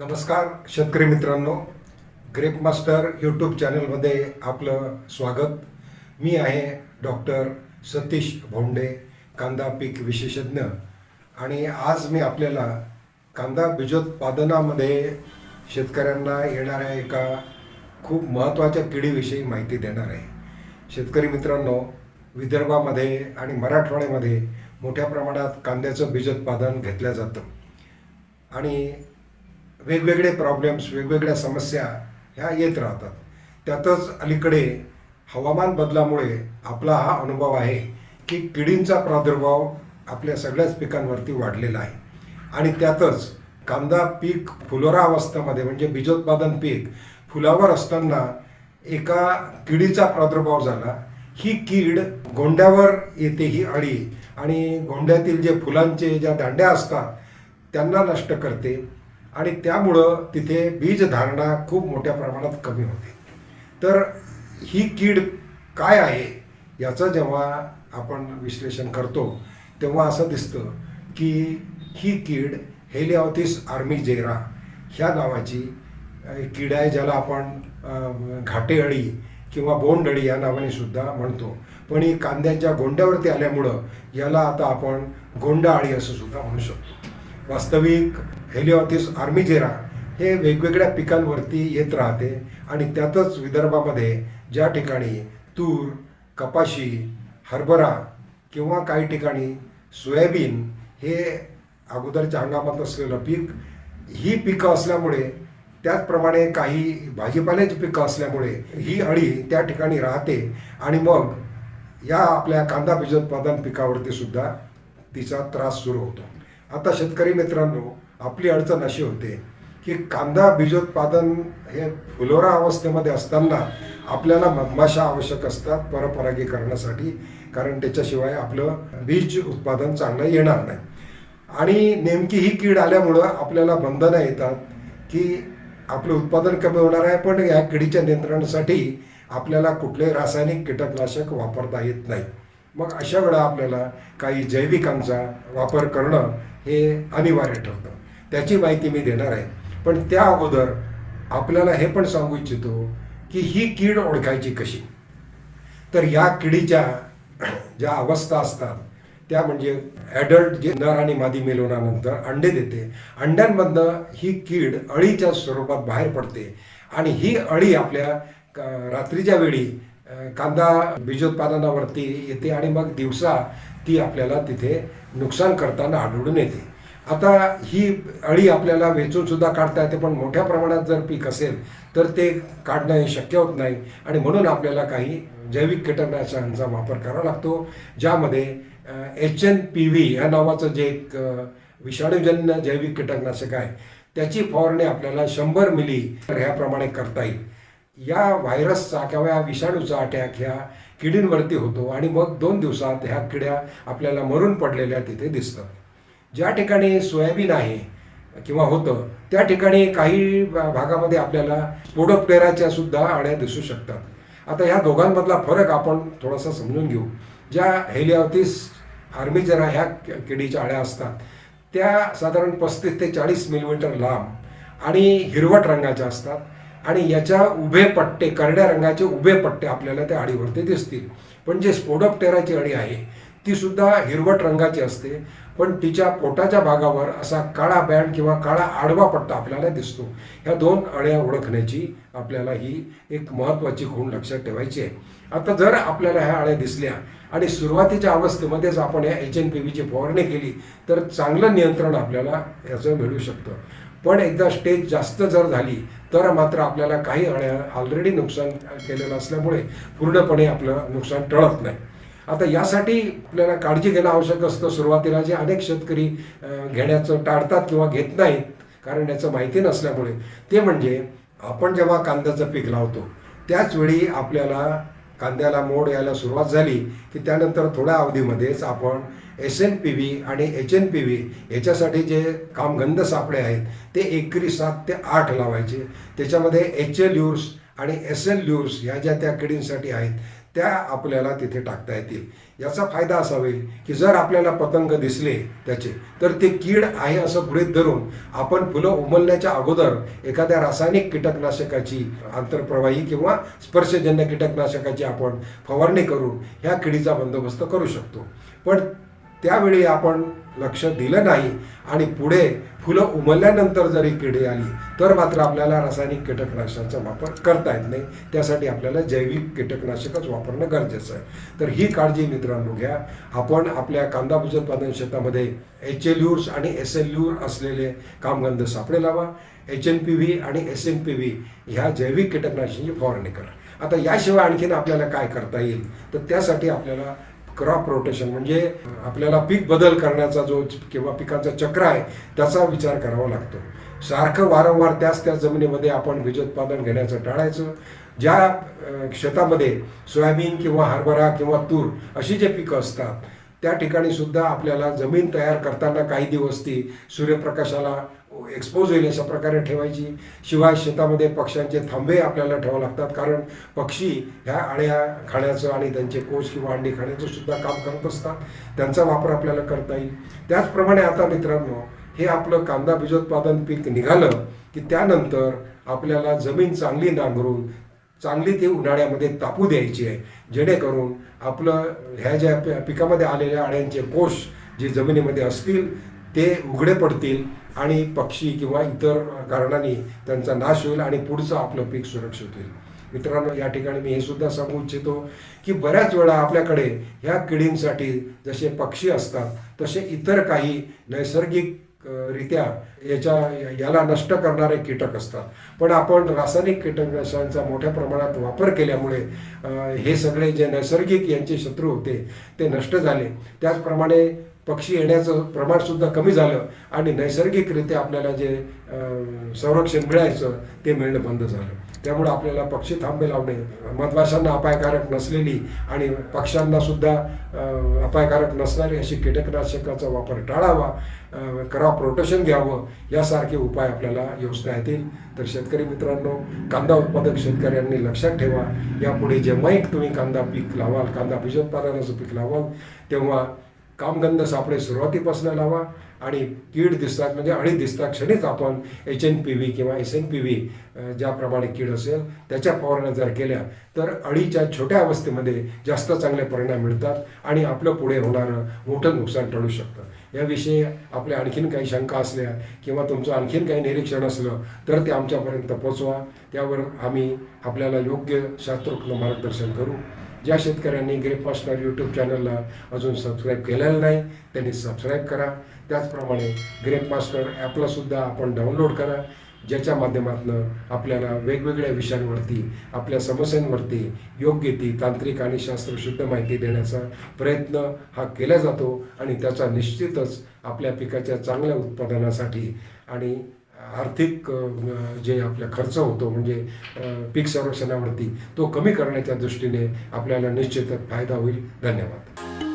नमस्कार शेतकरी मित्रांनो. ग्रेप मास्टर यूट्यूब चॅनलमध्ये आपलं स्वागत. मी आहे डॉक्टर सतीश भोंडे कांदा पीक विशेषज्ञ. आणि आज मी आपल्याला कांदा बीजोत्पादनामध्ये शेतकऱ्यांना येणाऱ्या एका खूप महत्त्वाच्या किडीविषयी माहिती देणार आहे. शेतकरी मित्रांनो विदर्भामध्ये आणि मराठवाड्यामध्ये मोठ्या प्रमाणात कांद्याचं बीजोत्पादन घेतलं जातं. आणि वेगवेगळे प्रॉब्लेम्स वेगवेगळ्या समस्या ह्या येत राहतात. त्यातच अलीकडे हवामान बदलामुळे आपला हा अनुभव आहे की किडींचा प्रादुर्भाव आपल्या सगळ्याच पिकांवरती वाढलेला आहे. आणि त्यातच कांदा पीक फुलोरा अवस्थेमध्ये म्हणजे बीजोत्पादन पीक फुलावर असताना एका किडीचा प्रादुर्भाव झाला. ही कीड गोंड्यावर येते ही अळी आणि गोंड्यातील जे फुलांचे ज्या दांड्या असतात त्यांना नष्ट करते. आणि त्यामुळं तिथे बीज धारणा खूप मोठ्या प्रमाणात कमी होते. तर ही कीड काय आहे याचं जेव्हा आपण विश्लेषण करतो तेव्हा असं दिसतं की ही कीड हेलिओथिस आर्मिजेरा ह्या नावाची कीड आहे ज्याला आपण घाटे अळी किंवा बोंड अळी या नावाने सुद्धा म्हणतो. पण ही कांद्यांच्या गोंड्यावरती आल्यामुळं याला आता आपण गोंडा अळी असं सुद्धा म्हणू शकतो. वास्तविक हेलिओथिस आर्मिजेरा हे वेगवेगळ्या पिकांवरती येत राहते आणि त्यातच विदर्भामध्ये ज्या ठिकाणी तूर कपाशी हरभरा किंवा काही ठिकाणी सोयाबीन हे अगोदरच्या हंगामात असलेलं पीक ही पिकं असल्यामुळे त्याचप्रमाणे काही भाजीपाल्याची पिकं असल्यामुळे ही अळी त्या ठिकाणी राहते आणि मग या आपल्या कांदा बीजोत्पादन पिकावरती सुद्धा तिचा त्रास सुरू होतो. आता शेतकरी मित्रांनो आपली अडचण अशी होते की कांदा बीजोत्पादन हे फुलोरा अवस्थेमध्ये असताना आपल्याला मधमाशा आवश्यक असतात परपरागीकरणासाठी कारण त्याच्याशिवाय आपलं बीज उत्पादन चांगलं येणार नाही. आणि नेमकी ही कीड आल्यामुळं आपल्याला बंधनं येतात की आपलं उत्पादन कमी होणार आहे पण या किडीच्या नियंत्रणासाठी आपल्याला कुठले रासायनिक कीटकनाशक वापरता येत नाही. मग अशा वेळा आपल्याला काही जैविकांचा वापर करणं हे अनिवार्य ठरतं. त्याची माहिती मी देणार आहे. पण त्या अगोदर आपल्याला हे पण सांगू इच्छितो की ही कीड ओळखायची कशी? तर या किडीच्या ज्या अवस्था असतात त्या म्हणजे ॲडल्ट जे नर आणि मादी मिळवण्यानंतर अंडे देते. अंड्यांमधनं ही कीड अळीच्या स्वरूपात बाहेर पडते आणि ही अळी आपल्या रात्रीच्या वेळी कांदा बीजोत्पादनावरती येते आणि मग दिवसा ती आपल्याला तिथे नुकसान करताना आढळून येते. आता ही अळी आपल्याला वेचून सुद्धा काढता येते पण मोठ्या प्रमाणात जर पीक असेल तर ते काढणं हे शक्य होत नाही. आणि म्हणून आपल्याला काही जैविक कीटकनाशकांचा वापर करावा लागतो ज्यामध्ये एच एन पी व्ही या नावाचं जे एक विषाणूजन्य जैविक कीटकनाशक आहे त्याची फवारणी आपल्याला शंभर मिली ह्याप्रमाणे करता येईल. या व्हायरसचा किंवा या विषाणूचा अटॅक ह्या किडींवरती होतो आणि मग दोन दिवसात ह्या किड्या आपल्याला मरून पडलेल्या तिथे दिसतात. ज्या ठिकाणी सोयाबीन आहे किंवा होतं त्या ठिकाणी काही भागामध्ये आपल्याला स्पोडोप्टेराच्या सुद्धा अळ्या दिसू शकतात. आता ह्या दोघांमधला फरक आपण थोडासा समजून घेऊ. ज्या हेलिओथिस आर्मीजरा ह्या किडीच्या अळ्या असतात त्या साधारण पस्तीस ते चाळीस मिलीमीटर लांब आणि हिरवट रंगाच्या असतात. आणि याच्या उभे पट्टे करड्या रंगाचे उभे पट्टे आपल्याला त्या अळीवरती दिसतील. पण जे स्पोडोप्टेराची अळी आहे ती सुद्धा हिरवट रंगाची असते. पण तिच्या पोटाच्या भागावर असा काळा बँड किंवा काळा आडवा पट्टा आपल्याला दिसतो. ह्या दोन अळ्या ओळखण्याची आपल्याला ही एक महत्त्वाची खूण लक्षात ठेवायची आहे. आता जर आपल्याला ह्या अळ्या दिसल्या आणि सुरुवातीच्या अवस्थेमध्येच आपण या एच एन पी व्हीची फवारणी केली तर चांगलं नियंत्रण आपल्याला याचं मिळू शकतं. पण एकदा स्टेज जास्त जर झाली तर मात्र आपल्याला काही अळ्या ऑलरेडी नुकसान केलेलं असल्यामुळे पूर्णपणे आपलं नुकसान टळत नाही. आता यासाठी आपल्याला काळजी घेणं आवश्यक असतं. सुरुवातीला जे अनेक शेतकरी घेण्याचं टाळतात किंवा घेत नाहीत कारण याचं माहिती नसल्यामुळे ते म्हणजे आपण जेव्हा कांद्याचं पीक लावतो त्याचवेळी आपल्याला कांद्याला मोड यायला सुरुवात झाली की त्यानंतर थोड्या अवधीमध्येच आपण एस एन पी व्ही आणि एच एन पी व्ही याच्यासाठी जे कामगंध सापळे आहेत ते एकरी सात ते आठ लावायचे. त्याच्यामध्ये एच एल यूर्स आणि एस एल ल्यूर्स ह्या ज्या त्या किडींसाठी आहेत त्या आपल्याला तिथे टाकता येतील. याचा फायदा असा होईल की जर आपल्याला पतंग दिसले त्याचे तर ते कीड आहे असं गृहित धरून आपण फुलं उमलण्याच्या अगोदर एखाद्या रासायनिक कीटकनाशकाची आंतरप्रवाही किंवा स्पर्शजन्य कीटकनाशकाची आपण फवारणी करून ह्या किडीचा बंदोबस्त करू शकतो. पण त्यावेळी आपण लक्ष दिलं नाही आणि पुढे फुलं उमलल्यानंतर जरी किडे आली तर मात्र आपल्याला रासायनिक कीटकनाशकांचा वापर करता येत नाही. त्यासाठी आपल्याला जैविक कीटकनाशकच वापरणं गरजेचं आहे. तर ही काळजी मित्रांनो घ्या. आपण आपल्या कांदाभुज उत्पादन शेतामध्ये एच एल यूर्स आणि एस एल यूर असलेले कामगंध सापडे लावा. एच एन पी व्ही आणि एस एन पी व्ही ह्या जैविक कीटकनाशकांची फवारणी करा. आता याशिवाय आणखीन आपल्याला काय करता येईल? तर त्यासाठी आपल्याला क्रॉप रोटेशन म्हणजे आपल्याला पीक बदल करण्याचा जो किंवा पिकांचा चक्र आहे त्याचा विचार करावा लागतो. सारखं वारंवार त्याच त्याच जमिनीमध्ये आपण बीजोत्पादन घेण्याचं टाळायचं. ज्या शेतामध्ये सोयाबीन किंवा हरभरा किंवा तूर अशी जे पिकं असतात त्या ठिकाणी सुद्धा आपल्याला जमीन तयार करताना काही दिवस ती सूर्यप्रकाशाला एक्सपोज होईल अशा प्रकारे ठेवायची. शिवाय शेतामध्ये पक्ष्यांचे थांबे आपल्याला ठेवावे लागतात. कारण पक्षी ह्या अळ्या खाण्याचं आणि त्यांचे कोष किंवा अंडी खाण्याचं सुद्धा काम करत असतात. त्यांचा वापर आपल्याला करता येईल. त्याचप्रमाणे आता मित्रांनो हे आपलं कांदा बीजोत्पादन पीक निघालं की त्यानंतर आपल्याला जमीन चांगली नांगरून चांगली ती उन्हाळ्यामध्ये तापू द्यायची आहे. जेणेकरून आपलं ह्या ज्या पिकामध्ये आलेल्या अळ्यांचे कोष जे जमिनीमध्ये असतील ते उघडे पडतील आणि पक्षी किंवा इतर कारणांनी त्यांचा नाश होईल आणि पुढचं आपलं पीक सुरक्षित होईल. मित्रांनो या ठिकाणी मी हे सुद्धा सांगू इच्छितो की बऱ्याच वेळा आपल्याकडे ह्या किडींसाठी जसे पक्षी असतात तसे इतर काही नैसर्गिक रित्या याच्या याला नष्ट करणारे कीटक असतात. पण आपण रासायनिक कीटकनाशकांचा मोठ्या प्रमाणात वापर केल्यामुळे हे सगळे जे नैसर्गिक यांचे शत्रू होते ते नष्ट झाले. त्याचप्रमाणे पक्षी येण्याचं प्रमाणसुद्धा कमी झालं आणि नैसर्गिकरित्या आपल्याला जे संरक्षण मिळायचं ते मिळणं बंद झालं. त्यामुळे आपल्याला पक्षी थांबे लावणे मधमाशांना अपायकारक नसलेली आणि पक्ष्यांना सुद्धा अपायकारक नसणारी अशी कीटकनाशकाचा वापर टाळावा क्रॉप रोटेशन घ्यावं यासारखे उपाय आपल्याला योजना येतील. तर शेतकरी मित्रांनो कांदा उत्पादक शेतकऱ्यांनी लक्षात ठेवा. यापुढे एक तुम्ही कांदा पीक लावाल कांदा बीजोत्पादनाचं पीक लावाल तेव्हा कामगंध सापळे सुरुवातीपासून लावा आणि कीड दिसतात म्हणजे अळी दिसतात क्षणीच आपण एच एन पी व्ही किंवा एस एन पी व्ही ज्याप्रमाणे कीड असेल त्याच्या फवारण्या जर केल्या तर अळीच्या छोट्या अवस्थेमध्ये जास्त चांगले परिणाम मिळतात आणि आपलं पुढे होणारं मोठं नुकसान टळू शकतं. याविषयी आपल्या आणखीन काही शंका असल्या किंवा तुमचं आणखीन काही निरीक्षण असलं तर ते आमच्यापर्यंत पोचवा. त्यावर आम्ही आपल्याला योग्य शास्त्रोक्त मार्गदर्शन करू. ज्या शेतकऱ्यांनी ग्रेप मास्टर यूट्यूब चॅनलला अजून सबस्क्राईब केलेलं नाही त्यांनी सबस्क्राईब करा. त्याचप्रमाणे ग्रेप मास्टर ॲपलासुद्धा आपण डाउनलोड करा ज्याच्या माध्यमातून आपल्याला वेगवेगळ्या विषयांवरती आपल्या समस्यांवरती योग्य ती तांत्रिक आणि शास्त्रशुद्ध माहिती देण्याचा प्रयत्न हा केला जातो आणि त्याचा निश्चितच आपल्या पिकाच्या चांगल्या उत्पादनासाठी आणि आर्थिक जे आपला खर्च होतो म्हणजे पीक संरक्षणावरती तो कमी करण्याच्या दृष्टीने आपल्याला निश्चितच फायदा होईल. धन्यवाद.